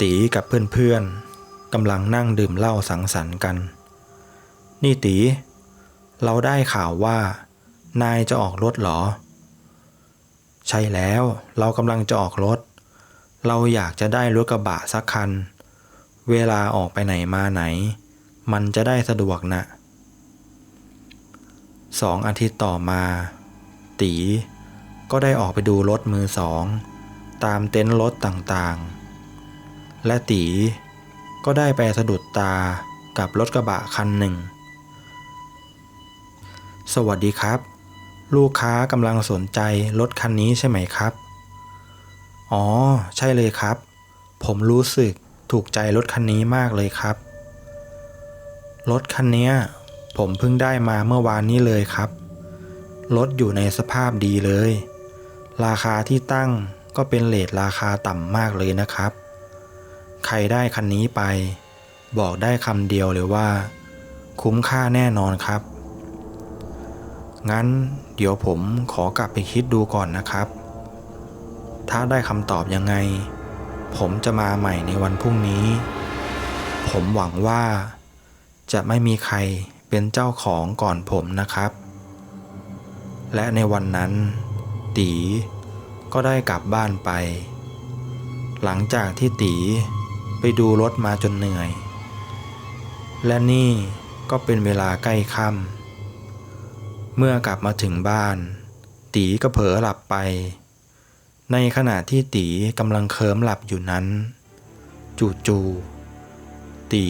ตีกับเพื่อนๆกำลังนั่งดื่มเหล้าสังสรรค์กัน นี่ตี เราได้ข่าวว่า นายจะออกรถเหรอ ใช่แล้วเรากำลังจะออกรถ เราอยากจะได้รถกระบะสักคัน เวลาออกไปไหนมาไหน มันจะได้สะดวกนะสองอาทิตย์ต่อมา ตี ก็ได้ออกไปดูรถมือสอง ตามเต็นท์รถต่างๆ และตี ก็ได้ไปสะดุดตากับรถกระบะคันหนึ่ง สวัสดีครับ ลูกค้ากำลังสนใจรถคันนี้ใช่ไหมครับ อ๋อ ใช่เลยครับ ผมรู้สึกถูกใจรถคันนี้มากเลยครับ รถคันนี้ผมเพิ่งได้มาเมื่อวานนี้เลยครับ รถอยู่ในสภาพดีเลย ราคาที่ตั้งก็เป็นเลทราคาต่ำมากเลยนะครับ ใครได้คันนี้ไป บอกได้คำเดียวเลยว่า คุ้มค่าแน่นอนครับ งั้นเดี๋ยวผมขอกลับไปคิดดูก่อนนะครับ ถ้าได้คำตอบยังไง ผมจะมาใหม่ในวันพรุ่งนี้ ผมหวังว่า จะไม่มีใครเป็นเจ้าของก่อนผมนะครับ และในวันนั้น ตีก็ได้กลับบ้านไป หลังจากที่ตี ไปดูรถมาจนเหนื่อย และนี่ก็เป็นเวลาใกล้ค่ำเมื่อกลับมาถึงบ้าน ตีก็เผลอหลับไป ในขณะที่ตีกำลังเคลิ้มหลับอยู่นั้น จู่ๆตี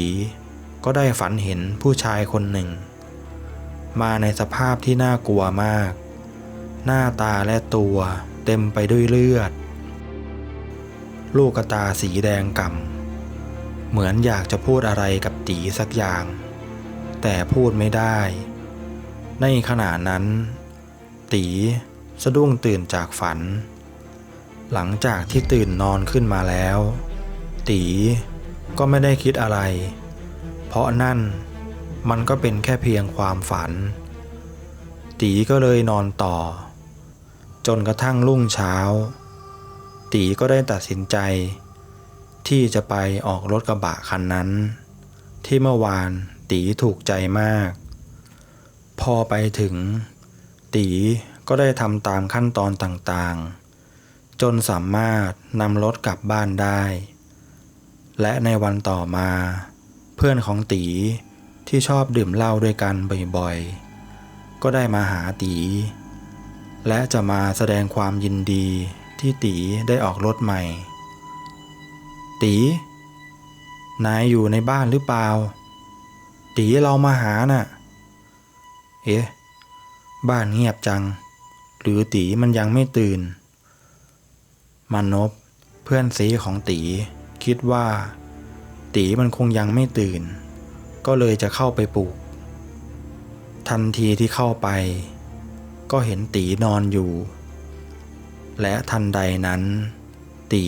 ก็ได้ฝันเห็นผู้ชายคนหนึ่ง มาในสภาพที่น่ากลัวมาก หน้าตาและตัวเต็มไปด้วยเลือด ลูกตาสีแดงก่ำ เหมือนอยากจะพูดอะไรกับตีสักอย่าง แต่พูดไม่ได้ ในขณะนั้น ตีสะดุ้งตื่นจากฝัน หลังจากที่ตื่นนอนขึ้นมาแล้ว ตีก็ไม่ได้คิดอะไร เพราะนั่นมันก็เป็นแค่เพียงความฝัน ตีก็เลยนอนต่อ จนกระทั่งรุ่งเช้า ตีก็ได้ตัดสินใจ ที่จะไปออกรถกระบะคันนั้น ที่เมื่อวานตีถูกใจมาก พอไปถึง ตีก็ได้ทำตามขั้นตอนต่างๆ จนสามารถนำรถกลับบ้านได้ และในวันต่อมา เพื่อนของตีที่ชอบดื่มเหล้าด้วยกันบ่อยๆ ก็ได้มาหาตี และจะมาแสดงความยินดีที่ตีได้ออกรถใหม่ ตี นายอยู่ในบ้านหรือเปล่า ตีเรามาหาน่ะ เอ๊ะ บ้านเงียบจัง หรือตีมันยังไม่ตื่น มานพเพื่อนซีของตี คิดว่า ตีมันคงยังไม่ตื่น ก็เลยจะเข้าไปปลุกทันทีที่เข้าไป ก็เห็นตีนอนอยู่ และทันใดนั้น ตี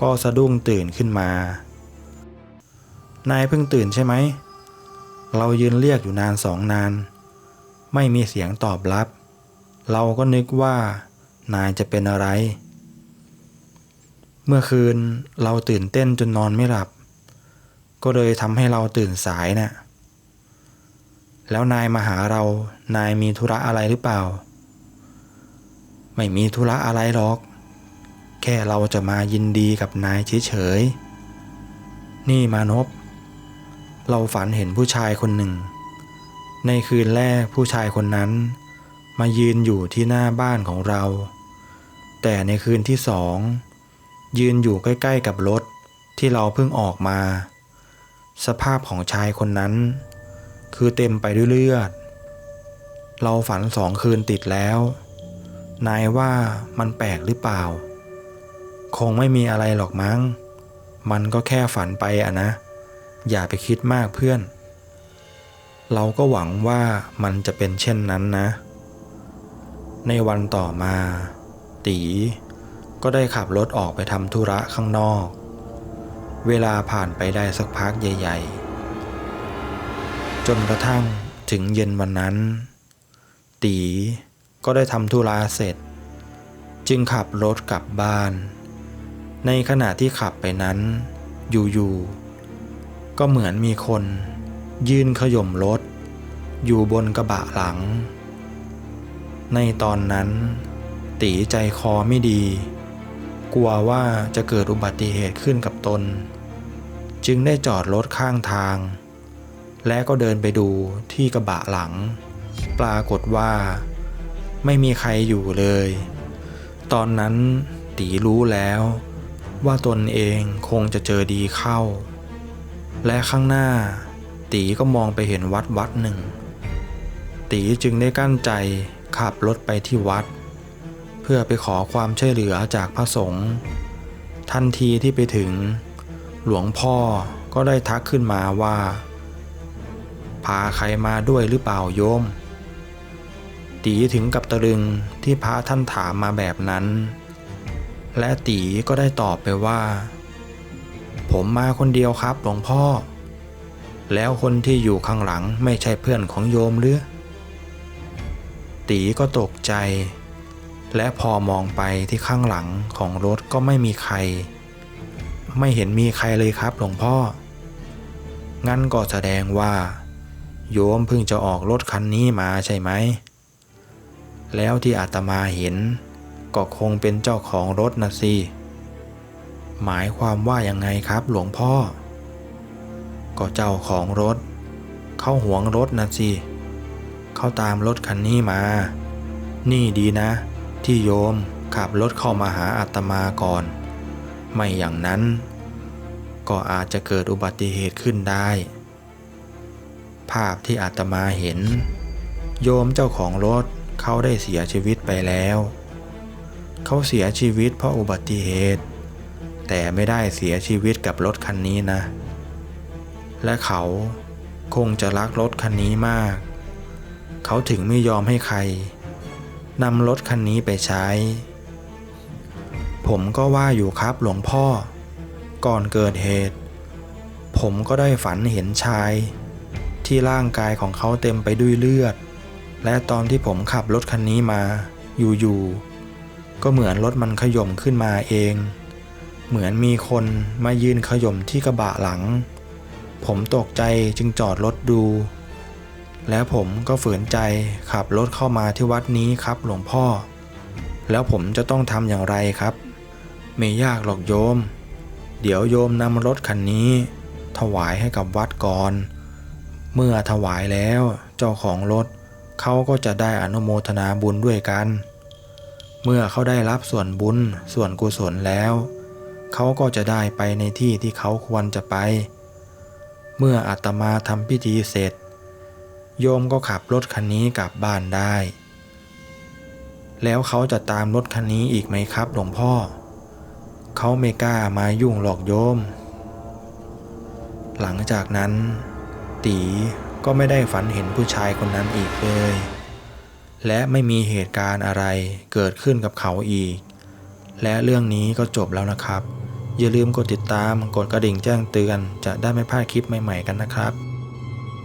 ก็สะดุ้งตื่นขึ้นมา นายเพิ่งตื่นใช่ไหม เรายืนเรียกอยู่นานสองนาน ไม่มีเสียงตอบรับ เราก็นึกว่า นายจะเป็นอะไร เมื่อคืนเราตื่นเต้นจนนอนไม่หลับ ก็เลยทำให้เราตื่นสายนะ่ะ แล้วนายมาหาเรา นายมีธุระอะไรหรือเปล่า ไม่มีธุระอะไรหรอก แค่เราจะมายินดีกับนายเฉยๆ นี่มานพ เราฝันเห็นผู้ชายคนหนึ่ง ในคืนแรกผู้ชายคนนั้น มายืนอยู่ที่หน้าบ้านของเรา แต่ในคืนที่สอง ยืนอยู่ใกล้ๆกับรถที่เราเพิ่งออกมา สภาพของชายคนนั้น คือเต็มไปด้วยเลือด เราฝันสองคืนติดแล้ว นายว่ามันแปลกหรือเปล่า คงไม่มีอะไรหรอกมั้ง มันก็แค่ฝันไปอะนะ อย่าไปคิดมากเพื่อน เราก็หวังว่ามันจะเป็นเช่นนั้นนะ ในวันต่อมา ตีก็ได้ขับรถออกไปทำธุระข้างนอก เวลาผ่านไปได้สักพักใหญ่ ๆ จนกระทั่งถึงเย็นวันนั้น ตีก็ได้ทำธุระเสร็จ จึงขับรถกลับบ้าน ในขณะที่ขับไปนั้น อยู่ๆ ก็เหมือนมีคน ยืนขย่มรถ อยู่บนกระบะหลัง ในตอนนั้น ตีใจคอไม่ดี กลัวว่าจะเกิดอุบัติเหตุขึ้นกับตน จึงได้จอดรถข้างทาง และก็เดินไปดูที่กระบะหลัง ปรากฏว่า ไม่มีใครอยู่เลย ตอนนั้นตีรู้แล้ว ว่าตนเองคงจะเจอดีเข้า และข้างหน้า ตีก็มองไปเห็นวัดวัดหนึ่ง ตีจึงได้กั้นใจขับรถไปที่วัด เพื่อไปขอความช่วยเหลือจากพระสงฆ์ทันทีที่ไปถึง หลวงพ่อก็ได้ทักขึ้นมาว่า พาใครมาด้วยหรือเปล่าโยม ตีถึงกับตะลึงที่พระท่านถามมาแบบนั้น และตีก็ได้ตอบไปว่า ผมมาคนเดียวครับหลวงพ่อ แล้วคนที่อยู่ข้างหลังไม่ใช่เพื่อนของโยมหรือ ตีก็ตกใจ และพอมองไปที่ข้างหลังของรถก็ไม่มีใคร ไม่เห็นมีใครเลยครับหลวงพ่อ งั้นก็แสดงว่า โยมเพิ่งจะออกรถคันนี้มาใช่ไหม แล้วที่อาตมาเห็น ก็คงเป็นเจ้าของรถนะสิหมายความว่ายังไงครับหลวงพ่อ ก็เจ้าของรถ เขาหวงรถนะสิเขาตามรถคันนี้มา นี่ดีนะ ที่โยมขับรถเข้ามาหาอาตมาก่อน ไม่อย่างนั้น ก็อาจจะเกิดอุบัติเหตุขึ้นได้ ภาพที่อาตมาเห็น โยมเจ้าของรถเขาได้เสียชีวิตไปแล้ว เขาเสียชีวิตเพราะอุบัติเหตุ แต่ไม่ได้เสียชีวิตกับรถคันนี้นะ และเขาคงจะรักรถคันนี้มาก เขาถึงไม่ยอมให้ใครนำรถคันนี้ไปใช้ ผมก็ว่าอยู่ครับหลวงพ่อ ก่อนเกิดเหตุ ผมก็ได้ฝันเห็นชาย ที่ร่างกายของเขาเต็มไปด้วยเลือด และตอนที่ผมขับรถคันนี้มา อยู่ๆ ก็เหมือนรถมันขย่มขึ้นมาเอง เหมือนมีคนมายืนขย่มที่กระบะหลัง ผมตกใจจึงจอดรถดู แล้วผมก็ฝืนใจขับรถเข้ามาที่วัดนี้ครับหลวงพ่อ แล้วผมจะต้องทำอย่างไรครับ ไม่ยากหรอกโยม เดี๋ยวโยมนำรถคันนี้ ถวายให้กับวัดก่อน เมื่อถวายแล้วเจ้าของรถเขาก็จะได้อนุโมทนาบุญด้วยกัน เมื่อเขาได้รับส่วนบุญส่วนกุศลแล้ว เขาก็จะได้ไปในที่ที่เขาควรจะไป เมื่ออาตมาทำพิธีเสร็จ โยมก็ขับรถคันนี้กลับบ้านได้ แล้วเขาจะตามรถคันนี้อีกไหมครับหลวงพ่อ เขาไม่กล้ามายุ่งหรอกโยม หลังจากนั้น ตีก็ไม่ได้ฝันเห็นผู้ชายคนนั้นอีกเลย และไม่มีเหตุการณ์อะไรเกิดขึ้นกับเขาอีก และเรื่องนี้ก็จบแล้วนะครับ อย่าลืมกดติดตาม กดกระดิ่งแจ้งเตือน จะได้ไม่พลาดคลิปใหม่ ๆ กันนะครับ